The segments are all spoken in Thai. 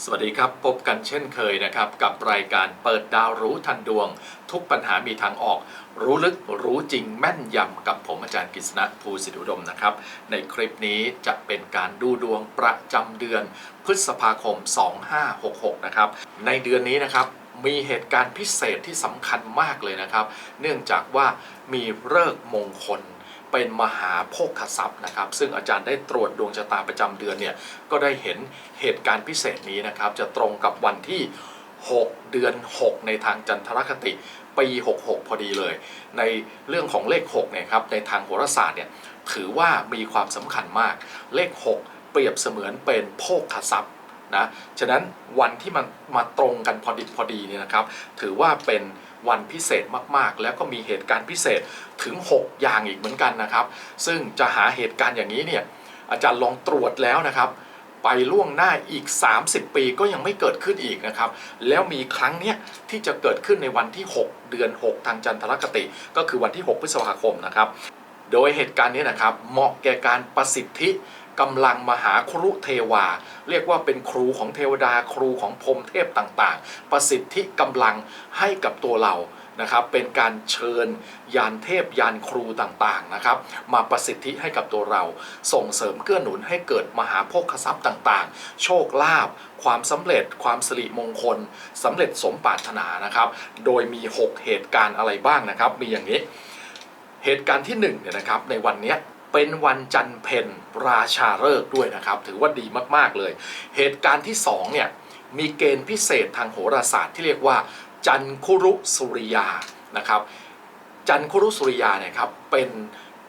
สวัสดีครับ พบกันเช่นเคยนะครับ กับรายการเปิดดาวรู้ทันดวง ทุกปัญหามีทางออก รู้ลึกรู้จริงแม่นยำกับผมอาจารย์กฤษณะภูสิทธิอุดมนะครับ ในคลิปนี้จะเป็นการดูดวงประจำเดือน พฤษภาคม 2566 นะครับ ในเดือนนี้นะครับมีเหตุการณ์พิเศษที่สำคัญมากเลยนะครับ เนื่องจากว่ามีเลิกมงคล เป็นมหาโภคทรัพย์นะครับ ซึ่งอาจารย์ได้ตรวจดวงชะตาประจำเดือนเนี่ยก็ได้เห็นเหตุการณ์พิเศษนี้นะครับ จะตรงกับวันที่ 6 เดือน 6 ในทางจันทรคติปี 66 พอดีเลย ในเรื่องของเลข6เนี่ยครับในทางโหราศาสตร์เนี่ยถือว่ามีความสำคัญมาก เลข 6 เปรียบเสมือนเป็นโภคทรัพย์นะฉะนั้นวันที่มันมาตรงกันพอดิบพอดีเนี่ยนะครับ ถือว่าเป็น วันพิเศษมากๆ แล้วก็มีเหตุการณ์พิเศษถึง 6 อย่างอีกเหมือนกันนะครับ ซึ่งจะหาเหตุการณ์อย่างนี้เนี่ยอาจารย์ลองตรวจแล้วนะครับ ไปล่วงหน้าอีก 30 ปีก็ยังไม่เกิดขึ้นอีกนะครับ แล้วมีครั้งเนี้ยที่จะเกิดขึ้นในวันที่ 6 เดือน 6 ทางจันทรคติ ก็คือวันที่ 6 พฤษภาคมนะครับ โดยเหตุการณ์นี้นะครับเหมาะแก่การประสิทธิ กำลังมหาครุเทวา เรียกว่าเป็นครูของเทวดาครูของพรมเทพต่างๆ ประสิทธิกำลังให้กับตัวเรานะครับเป็นการเชิญยานเทพยานครูต่างๆนะครับมาประสิทธิให้กับตัวเรา ส่งเสริมเกื้อหนุนให้เกิดมหาโภคทรัพย์ต่างๆ โชคลาภความสำเร็จความสิริมงคลสำเร็จสมปรารถนานะครับ โดยมี 6 เหตุการณ์อะไรบ้างนะครับ มีอย่างนี้ เหตุการณ์ที่1เนี่ยนะครับในวันเนี้ย เป็นวันจันทร์เพ็ญราชาฤกษ์ด้วยนะครับ ถือว่าดีมากๆเลย เหตุการณ์ที่2เนี่ยมีเกณฑ์พิเศษทางโหราศาสตร์ที่เรียกว่า จันคุรุสุริยานะครับ จันคุรุสุริยาเนี่ยครับเป็น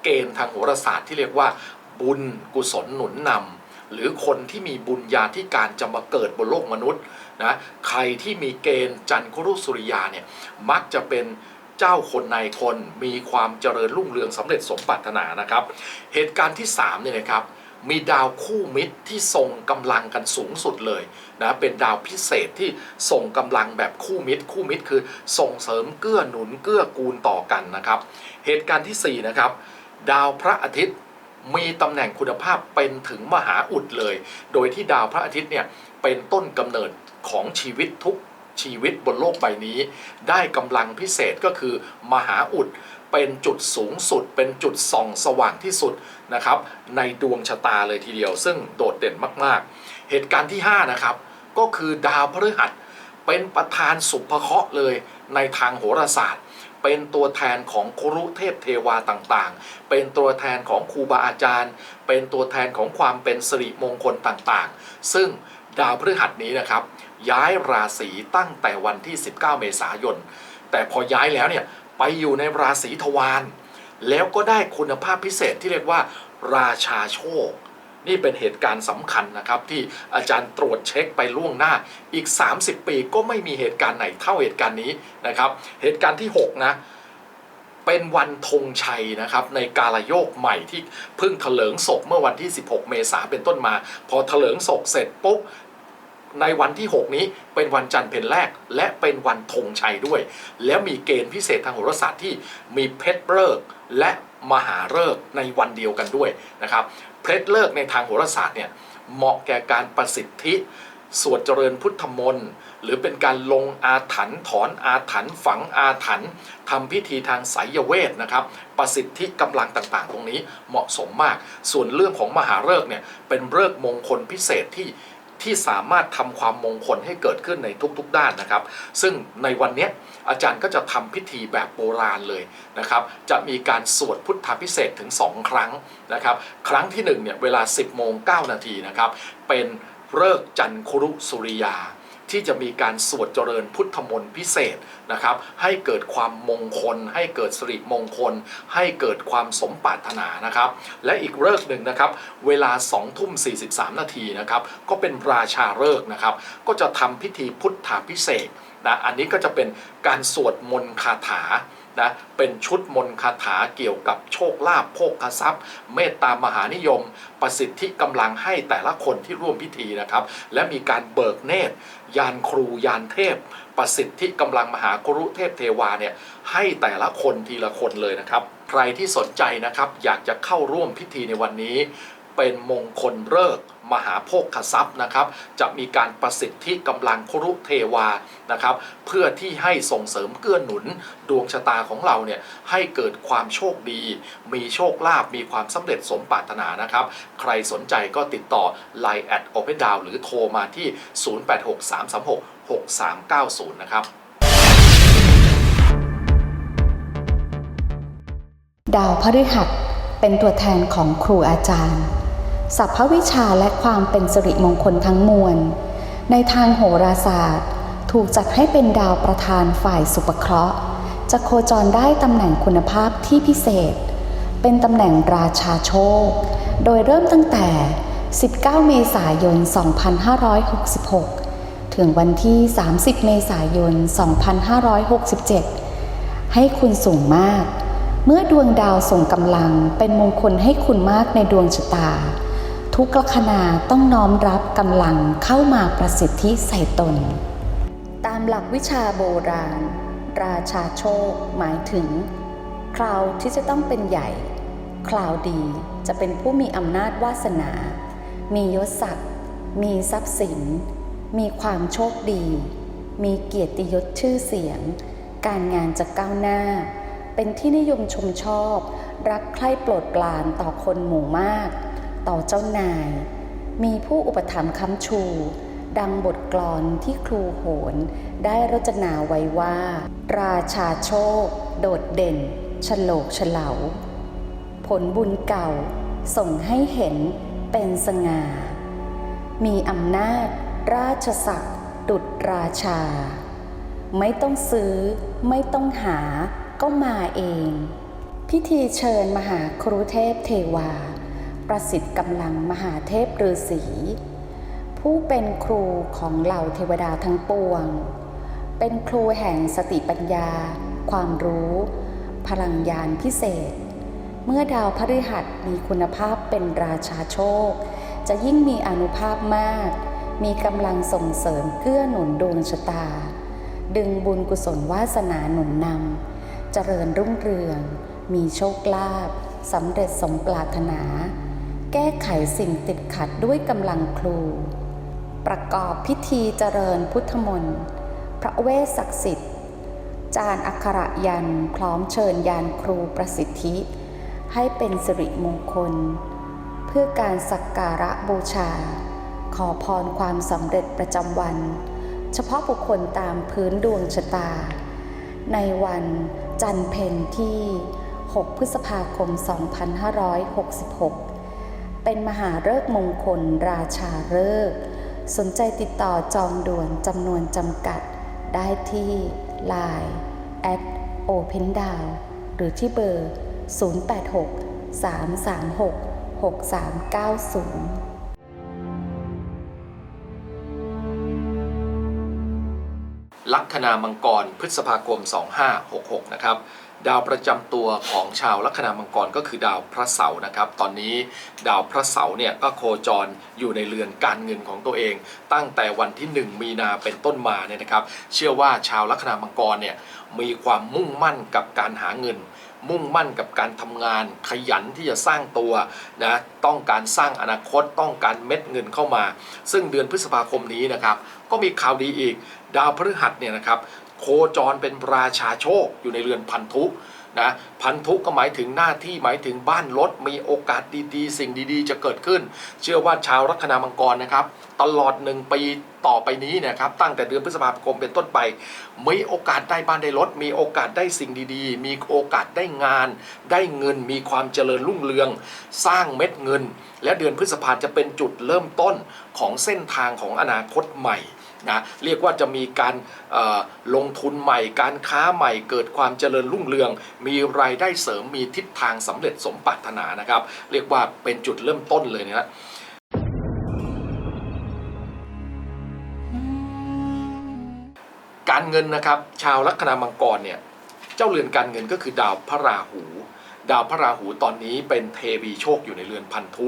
เกณฑ์ทางโหราศาสตร์ที่เรียกว่า บุญกุศลหนุนนำหรือคนที่มีบุญญาธิการจะมาเกิดบนโลกมนุษย์นะใครที่มีเกณฑ์จันคุรุสุริยาเนี่ยมักจะเป็น เจ้าคนในคนมีความเจริญรุ่งเรืองสำเร็จสมปรารถนานะครับ เหตุการณ์ที่3เนี่ยนะครับมีดาวคู่มิตรที่ทรงกำลังกันสูงสุดเลยนะเป็นดาวพิเศษที่ส่งกำลังแบบคู่มิตร คู่มิตรคือส่งเสริมเกื้อหนุนเกื้อกูลต่อกันนะครับ เหตุการณ์ที่ 4 นะครับ ดาวพระอาทิตย์มีตำแหน่งคุณภาพเป็นถึงมหาอุดเลย โดยที่ดาวพระอาทิตย์เนี่ยเป็นต้นกำเนิดของชีวิตทุก ชีวิตบนโลกใบนี้ ได้กำลังพิเศษก็คือ มหาอุดเป็นจุดสูงสุด เป็นจุดส่องสว่างที่สุดนะครับ ในดวงชะตาเลยทีเดียว ซึ่งโดดเด่นมาก ๆ เหตุการณ์ที่ 5 นะครับ ก็คือดาวพฤหัสเป็นประธานสุภเคราะห์เลยในทางโหราศาสตร์ เป็นตัวแทนของครุเทพเทวาต่างๆ เป็นตัวแทนของครูบาอาจารย์ เป็นตัวแทนของความเป็นสิริมงคลต่างๆ ซึ่งดาวพฤหัสนี้นะครับ ย้ายราศีตั้งแต่วันที่ 19 เมษายน แต่พอย้ายแล้วเนี่ยไปอยู่ในราศีทวารแล้วก็ได้คุณภาพพิเศษที่เรียกว่า ราชาโชค นี่เป็นเหตุการณ์สำคัญนะครับ ที่อาจารย์ตรวจเช็คไปล่วงหน้าอีก 30 ปีก็ไม่มีเหตุการณ์ไหนเท่าเหตุการณ์นี้นะครับ เหตุการณ์ที่ 6 นะเป็นวันธงชัยนะครับในกาลโยกใหม่ที่เพิ่งเถลิงศพเมื่อวันที่ 16 เมษาเป็นต้นมา พอเถลิงศพเสร็จปุ๊บ ในวันที่ 6 นี้เป็นวันจันทร์เพนแรก และเป็นวันธงชัยด้วย แล้วมีเกณฑ์พิเศษทางโหราศาสตร์ที่มีเพชรเลิกและมหาเลิกในวันเดียวกันด้วยนะครับเพชรเลิกในทางโหราศาสตร์เนี่ยเหมาะแก่การประสิทธิสวดเจริญพุทธมนต์หรือเป็นการลงอาถรรพ์ถอนอาถรรพ์ฝังอาถรรพ์ทำพิธีทางไสยเวทนะครับ ประสิทธิกำลังต่างๆ ตรงนี้เหมาะสมมาก ส่วนเรื่องของมหาฤกษ์เนี่ยเป็นฤกษ์มงคลพิเศษที่ ที่สามารถทำความมงคลให้เกิดขึ้นในทุกๆด้านนะครับ ซึ่งในวันนี้อาจารย์ก็จะทำพิธีแบบโบราณเลยนะครับ จะมีการสวดพุทธพิเศษถึง 2 ครั้งนะครับ ครั้งที่1เนี่ยเวลา 10โมง9นาทีนะครับ เป็นเลิกษ์จันคุรุสุริยา ที่จะมีการสวดเจริญพุทธมนต์พิเศษนะครับให้เกิดความมงคล ให้เกิดสิริมงคล ให้เกิดความสมปรารถนานะครับ และอีกเลิกหนึ่งนะครับเวลา2ทุ่ม43 นาทีนะครับก็เป็นราชาเลิกนะครับก็จะทำพิธีพุทธาพิเศษนะอันนี้ก็จะเป็นการสวดมนต์คาถา นะเป็นชุดมนคาถาเกี่ยวกับโชคลาภโภคทรัพย์ เมตตามหานิยม ประสิทธิกำลังให้แต่ละคนที่ร่วมพิธีนะครับ และมีการเบิกเนตรยานครูยานเทพ ประสิทธิกำลังมหากรุเทพเทวาเนี่ยให้แต่ละคนทีละคนเลยนะครับ ใครที่สนใจนะครับอยากจะเข้าร่วมพิธีในวันนี้ เป็นมงคลเลิกมหาโภคทรัพย์นะครับ จะมีการประสิทธิกำลังครุเทวานะครับ เพื่อที่ให้ส่งเสริมเกื้อหนุนดวงชะตาของเราเนี่ยให้เกิดความโชคดี มีโชคลาภมีความสำเร็จสมปรารถนานะครับ ใครสนใจก็ติดต่อ Line แอดโอเ n นดาวหรือโทรมาที่ 0863366390 นะครับดาวพฤหัสเป็นตัวแทนของครูอาจารย์ สัพพวิชาและความเป็นสิริมงคลทั้งมวล ในทางโหราศาสตร์ ถูกจัดให้เป็นดาวประธานฝ่ายสุปเคราะห์ จะโคจรได้ตำแหน่งคุณภาพที่พิเศษ เป็นตำแหน่งราชาโชค โดยเริ่มตั้งแต่ 19 เมษายน 2566 ถึงวันที่ 30 เมษายน 2567 ให้คุณสูงมากเมื่อดวงดาวส่งกำลังเป็นมงคลให้คุณมากในดวงชะตา ทุกลัคนาต้องน้อมรับกำลังเข้ามาประสิทธิใส่ตน ตามหลักวิชาโบราณ ราชาโชคหมายถึง คราวที่จะต้องเป็นใหญ่ คราวดีจะเป็นผู้มีอำนาจวาสนา มียศศักดิ์มีทรัพย์สิน มีความโชคดี มีเกียรติยศชื่อเสียง การงานจะก้าวหน้า เป็นที่นิยมชมชอบ รักใคร่โปรดปรานต่อคนหมู่มาก ต่อเจ้านาย มีผู้อุปถัมภ์ค้ำชู ดังบทกลอนที่ครูโหนได้รจนาไว้ว่า ราชาโชค โดดเด่นฉโลกเฉลาผลบุญเก่าส่งให้เห็นเป็นสง่า มีอำนาจ ราชศักดิ์ดุจราชา ไม่ต้องซื้อไม่ต้องหาก็มาเอง พิธีเชิญมหาครูเทพเทวา ประสิทธิ์กำลังมหาเทพฤาษีผู้เป็นครูของเหล่าเทวดาทั้งปวง เป็นครูแห่งสติปัญญา ความรู้ พลังยานพิเศษ เมื่อดาวพฤหัสมีคุณภาพเป็นราชาโชค จะยิ่งมีอนุภาพมาก มีกำลังส่งเสริมเกื้อหนุนดวงชะตา ดึงบุญกุศลวาสนาหนุนนำ เจริญรุ่งเรือง มีโชคลาภสำเร็จสมปรารถนา แก้ไขสิ่งติดขัดด้วยกำลังครู ประกอบพิธีเจริญพุทธมนต์ พระเวสศักดิ์สิทธิ์ จานอักขระยันพร้อมเชิญยานครูประสิทธิ ให้เป็นสิริมงคล เพื่อการสักการะบูชา ขอพรความสำเร็จประจำวัน เฉพาะบุคคลตามพื้นดวงชะตา ในวันจันเพ็ญที่ 6 พฤษภาคม 2566 เป็นมหาฤกษ์มงคล ราชาฤกษ์สนใจติดต่อจองด่วนจำนวนจำกัด ได้ที่ Line at Open d o w หรือที่เบอร์ 086 336 6390ลัคนามังกรพฤษภาคม 2566 นะครับ ดาวประจำตัวของชาวลัคนามังกรก็คือดาวพระเสาร์นะครับ ตอนนี้ดาวพระเสาร์เนี่ยก็โคจรอยู่ในเรือนการเงินของตัวเอง ตั้งแต่วันที่ 1 มีนาเป็นต้นมาเนี่ยนะครับ เชื่อว่าชาวลัคนามังกรเนี่ยมีความมุ่งมั่นกับการหาเงิน มุ่งมั่นกับการทำงาน ขยันที่จะสร้างตัวนะต้องการสร้างอนาคตต้องการเม็ดเงินเข้ามา ซึ่งเดือนพฤษภาคมนี้นะครับ ก็มีข่าวดีอีกดาวพฤหัสเนี่ยนะครับ โคจรเป็นราชาโชคอยู่ในเรือนพันธุนะพันธุก็หมายถึงหน้าที่หมายถึงบ้านรถมีโอกาสดีๆ สิ่งดีๆ จะเกิดขึ้น เชื่อว่าชาวลัคนามังกรนะครับ ตลอดหนึ่งปีต่อไปนี้นะครับ ตั้งแต่เดือนพฤษภาคมเป็นต้นไป มีโอกาสได้บ้านได้รถ มีโอกาสได้สิ่งดีๆ มีโอกาสได้งาน ได้เงินมีความเจริญรุ่งเรือง สร้างเม็ดเงิน และเดือนพฤษภาจะเป็นจุดเริ่มต้นของเส้นทางของอนาคตใหม่ นะเรียกว่าจะมีการลงทุนใหม่ การค้าใหม่เกิดความเจริญรุ่งเรือง มีรายได้เสริมมีทิศทางสำเร็จสมปรารถนานะครับ เรียกว่าเป็นจุดเริ่มต้นเลยนะการเงินนะครับ ชาวลัคนามังกรเนี่ยเจ้าเรือนการเงินก็คือดาวพระราหู ดาวพระราหูตอนนี้เป็นเทวีโชคอยู่ในเรือนพันธุ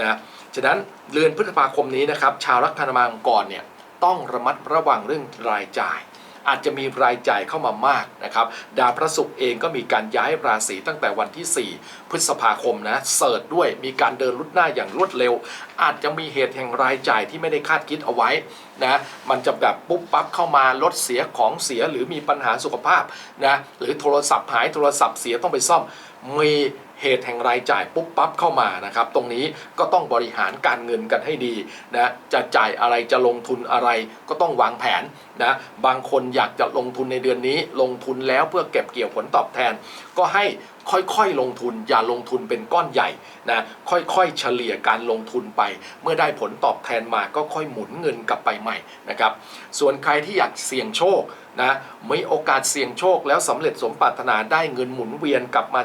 นะฉะนั้นเดือนพฤษภาคมนี้นะครับ ชาวลัคนามังกรเนี่ย ต้องระมัดระวังเรื่องรายจ่าย อาจจะมีรายจ่ายเข้ามามากนะครับดาวพระศุกร์เองก็มีการย้ายราศีตั้งแต่วันที่ 4 พฤษภาคมนะเสิร์ชด้วยมีการเดินรุดหน้าอย่างรวดเร็ว อาจจะมีเหตุแห่งรายจ่ายที่ไม่ได้คาดคิดเอาไว้นะมันจะแบบปุ๊บปั๊บเข้ามารถเสียของเสียหรือมีปัญหาสุขภาพนะหรือโทรศัพท์หายโทรศัพท์เสียต้องไปซ่อมมี เหตุแห่งรายจ่ายปุ๊บปั๊บเข้ามานะครับ ตรงนี้ก็ต้องบริหารการเงินกันให้ดีนะจะจ่ายอะไรจะลงทุนอะไรก็ต้องวางแผนนะบางคนอยากจะลงทุนในเดือนนี้ ลงทุนแล้วเพื่อเก็บเกี่ยวผลตอบแทน ก็ให้ค่อยๆลงทุนอย่าลงทุนเป็นก้อนใหญ่นะค่อยๆเฉลี่ยการลงทุนไป เมื่อได้ผลตอบแทนมาก็ค่อยหมุนเงินกลับไปใหม่นะครับส่วนใครที่อยากเสี่ยงโชคนะมีโอกาสเสี่ยงโชคแล้วสำเร็จสมปรารถนาได้เงินหมุนเวียนกลับมา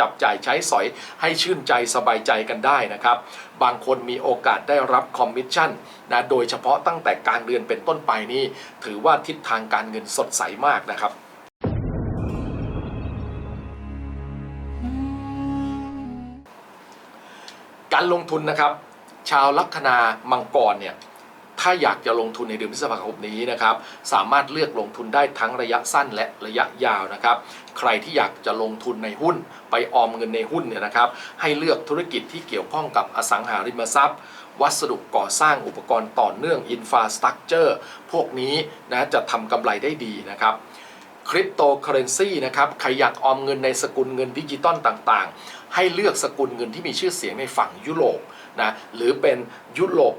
จับจ่ายใช้สอยให้ชื่นใจสบายใจกันได้นะครับ บางคนมีโอกาสได้รับคอมมิชชั่นนะโดยเฉพาะตั้งแต่กลางเดือนเป็นต้นไปนี่ถือว่าทิศทางการเงินสดใสมากนะครับการลงทุนนะครับ ชาวลัคนามังกรเนี่ย ถ้าอยากจะลงทุนในเดือนพฤษภาคมนี้นะครับ สามารถเลือกลงทุนได้ทั้งระยะสั้นและระยะยาวนะครับ ใครที่อยากจะลงทุนในหุ้น ไปออมเงินในหุ้นเนี่ยนะครับ ให้เลือกธุรกิจที่เกี่ยวข้องกับอสังหาริมทรัพย์ วัสดุก่อสร้างอุปกรณ์ต่อเนื่องอินฟาสตรักเจอร์พวกนี้นะจะทำกำไรได้ดีนะครับคริปโตเคอเรนซีนะครับใครอยากออมเงินในสกุลเงินดิจิตอลต่างๆ ให้เลือกสกุลเงินที่มีชื่อเสียงในฝั่งยุโรปนะหรือเป็นยุโรป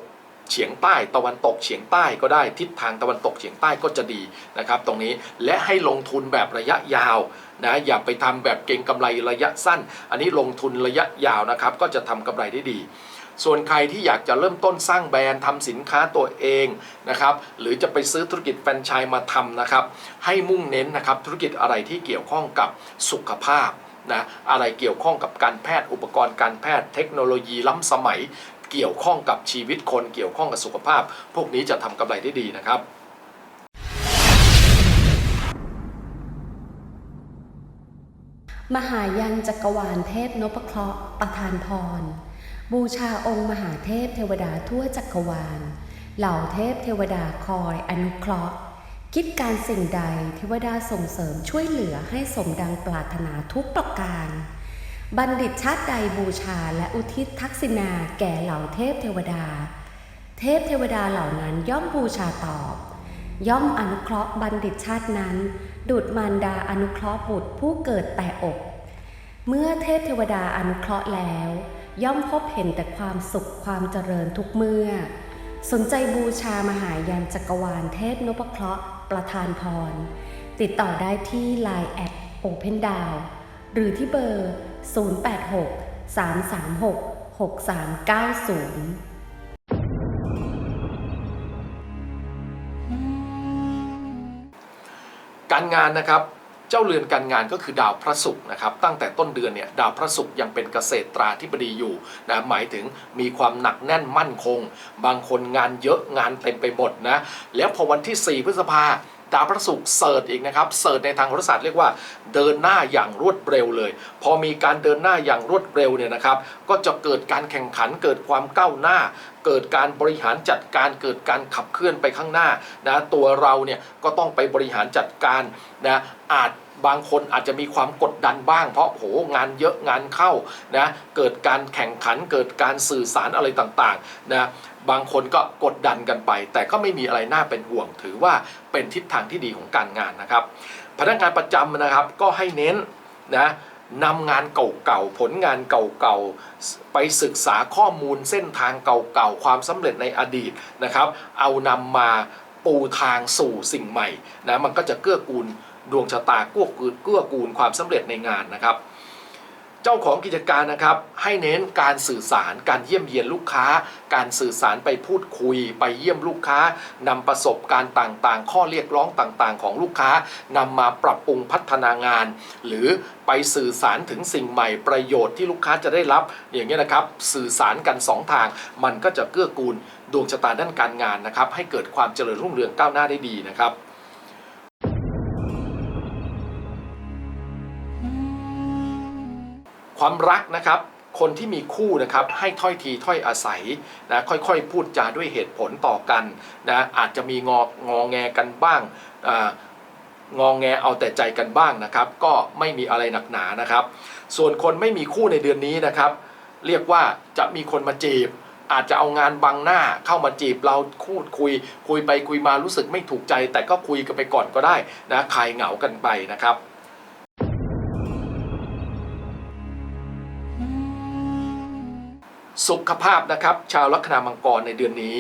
เฉียงใต้ตะวันตกเฉียงใต้ก็ได้ทิศทางตะวันตกเฉียงใต้ก็จะดีนะครับตรงนี้และให้ลงทุนแบบระยะยาวนะอย่าไปทำแบบเก็งกำไรระยะสั้น อันนี้ลงทุนระยะยาวนะครับก็จะทำกำไรได้ดีส่วนใครที่อยากจะเริ่มต้นสร้างแบรนด์ทำสินค้าตัวเองนะครับหรือจะไปซื้อธุรกิจแฟรนไชส์มาทำนะครับ ให้มุ่งเน้นนะครับธุรกิจอะไรที่เกี่ยวข้องกับสุขภาพนะอะไรเกี่ยวข้องกับการแพทย์อุปกรณ์การแพทย์เทคโนโลยีล้ำสมัย เกี่ยวข้องกับชีวิตคนเกี่ยวข้องกับสุขภาพ พวกนี้จะทำกำไรได้ดีนะครับมหายันจักรวาลเทพนพเคราะห์ประทานพร บูชาองค์มหาเทพเทวดาทั่วจักรวาล เหล่าเทพเทวดาคอยอนุเคราะห์ คิดการสิ่งใดเทวดาส่งเสริมช่วยเหลือให้สมดังปรารถนาทุกประการ บัณฑิตชาติใดบูชาและอุทิศทักษิณาแก่เหล่าเทพเทวดา เทพเทวดาเหล่านั้นย่อมบูชาตอบ ย่อมอนุเคราะห์บัณฑิตชาตินั้น ดุดมารดาอนุเคราะห์บุตรผู้เกิดแต่อก เมื่อเทพเทวดาอนุเคราะห์แล้ว ย่อมพบเห็นแต่ความสุขความเจริญทุกเมื่อ สนใจบูชามหายันจักรวาลเทพนพเคราะห์ประทานพร ติดต่อได้ที่ Line แอด Open d o w n หรือที่เบอร์ 086 336 6390การงานนะครับ เจ้าเรือนการงานก็คือดาวพระศุกร์นะครับ ตั้งแต่ต้นเดือนเนี่ยดาวพระศุกร์ยังเป็นเกษตราธิบดีอยู่นะหมายถึงมีความหนักแน่นมั่นคง บางคนงานเยอะงานเต็มไปหมดนะ แล้วพอวันที่ 4 พฤษภา ดาวพระศุกร์เสิร์ชอีกนะครับเสิร์ชในทางโหราศาสตร์เรียกว่าเดินหน้าอย่างรวดเร็วเลย พอมีการเดินหน้าอย่างรวดเร็วเนี่ยนะครับก็จะเกิดการแข่งขันเกิดความก้าวหน้าเกิดการบริหารจัดการเกิดการขับเคลื่อนไปข้างหน้านะตัวเราเนี่ยก็ต้องไปบริหารจัดการนะอาจบางคนอาจจะมีความกดดันบ้าง เพราะโหงานเยอะงานเข้านะเกิดการแข่งขันเกิดการสื่อสารอะไรต่างๆนะบางคนก็กดดันกันไป แต่ก็ไม่มีอะไรน่าเป็นห่วง ถือว่าเป็นทิศทางที่ดีของการงานนะครับ พนักงานประจำนะครับก็ให้เน้นนะ นำงานเก่าๆ ผลงานเก่าๆ ไปศึกษาข้อมูลเส้นทางเก่าๆ ความสำเร็จในอดีตนะครับ เอานำมาปูทางสู่สิ่งใหม่นะ มันก็จะเกื้อกูลดวงชะตาเกื้อกูลเกื้อกูลความสำเร็จในงานนะครับ จ้าของกิจการนะครับให้เน้นการสื่อสารการเยี่ยมเยียนลูกค้า การสื่อสารไปพูดคุย ไปเยี่ยมลูกค้านำประสบการณ์ต่างๆ ข้อเรียกร้องต่างๆ ของลูกค้านำมาปรับปรุงพัฒนางาน หรือไปสื่อสารถึงสิ่งใหม่ประโยชน์ที่ลูกค้าจะได้รับ อย่างนี้นะครับ สื่อสารกันสองทาง มันก็จะเกื้อกูลดวงชะตาด้านการงานนะครับให้เกิดความเจริญรุ่งเรืองก้าวหน้าได้ดีนะครับ ความรักนะครับคนที่มีคู่นะครับให้ถ้อยทีถ้อยอาศัยนะค่อยๆ พูดจาด้วยเหตุผลต่อกันนะอาจจะมีงองอแงกันบ้างงองแงเอาแต่ใจกันบ้างนะครับ ก็ไม่มีอะไรหนักหนานะครับ ส่วนคนไม่มีคู่ในเดือนนี้นะครับ เรียกว่าจะมีคนมาจีบ อาจจะเอางานบังหน้าเข้ามาจีบเราคูดคุย คุยไปคุยมารู้สึกไม่ถูกใจ แต่ก็คุยกันไปก่อนก็ได้นะคลายเหงากันไปนะครับ สุขภาพนะครับ ชาวลัคนามังกรในเดือนนี้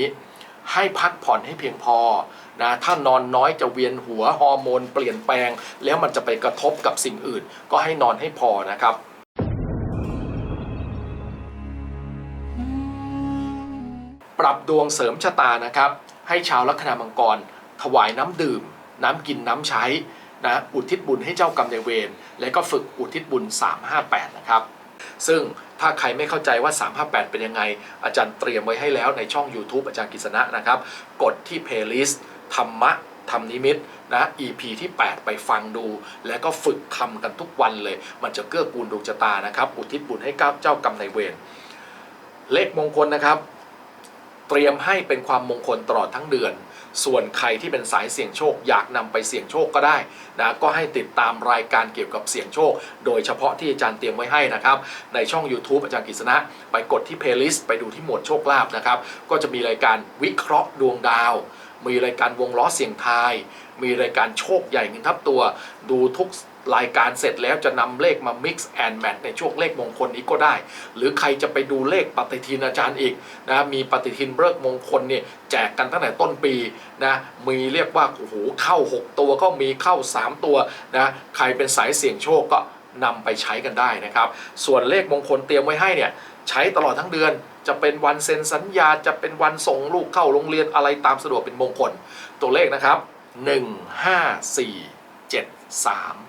ให้พักผ่อนให้เพียงพอนะถ้านอนน้อยจะเวียนหัวฮอร์โมนเปลี่ยนแปลง แล้วมันจะไปกระทบกับสิ่งอื่น ก็ให้นอนให้พอนะครับปรับดวงเสริมชะตานะครับ ให้ชาวลัคนามังกร ถวายน้ำดื่ม น้ำกินน้ำใช้นะอุทิศบุญให้เจ้ากรรมนายเวรและก็ฝึกอุทิศบุญ 358 นะครับ ซึ่งถ้าใครไม่เข้าใจว่า 358 เป็นยังไง อาจารย์เตรียมไว้ให้แล้วในช่อง YouTube อาจารย์กฤษณะนะครับ กดที่ playlist ธรรมะธรรมนิมิตนะ EP ที่ 8 ไปฟังดู แล้วก็ฝึกทำกันทุกวันเลย มันจะเกื้อกูลดวงชะตานะครับ อุทิศบุญให้กับเจ้ากรรมนายเวรเลขมงคลนะครับ เตรียมให้เป็นความมงคลตลอดทั้งเดือน ส่วนใครที่เป็นสายเสี่ยงโชค อยากนำไปเสี่ยงโชคก็ได้นะก็ให้ติดตามรายการเกี่ยวกับเสี่ยงโชค โดยเฉพาะที่อาจารย์เตรียมไว้ให้นะครับ ในช่อง YouTube อาจารย์กฤษณะ ไปกดที่เพลย์ลิสต์ไปดูที่หมวดโชคลาภนะครับ ก็จะมีรายการวิเคราะห์ดวงดาว มีรายการวงล้อเสี่ยงทาย มีรายการโชคใหญ่เงินทับตัว ดูทุก รายการเสร็จแล้วจะนำเลขมา mix and match ในช่วงเลขมงคลนี้ก็ได้ หรือใครจะไปดูเลขปฏิทินอาจารย์อีกนะมีปฏิทินเลิกมงคลเนี่ยแจกกันตั้งแต่ต้นปีนะมีเรียกว่าโอ้โหเข้า 6 ตัวก็มีเข้า 3 ตัวนะใครเป็นสายเสี่ยงโชคก็นำไปใช้กันได้นะครับ ส่วนเลขมงคลเตรียมไว้ให้เนี่ยใช้ตลอดทั้งเดือนจะเป็นวันเซ็นสัญญาจะเป็นวันส่งลูกเข้าโรงเรียนอะไรตามสะดวกเป็นมงคล ตัวเลขนะครับ 1 5 4 7 3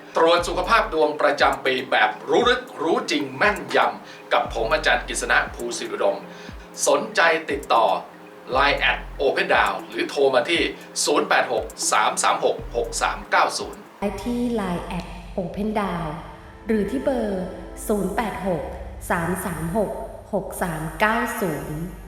ตรวจสุขภาพดวงประจำปีแบบรู้ลึกรู้จริงแม่นยำกับผมอาจารย์กฤษณะภูสิรุดม สนใจติดต่อ Line แอด Open Down หรือโทรมาที่ 086 336 6390ได้ที่ Line แอด Open Down หรือที่เบอร์ 086 336 6390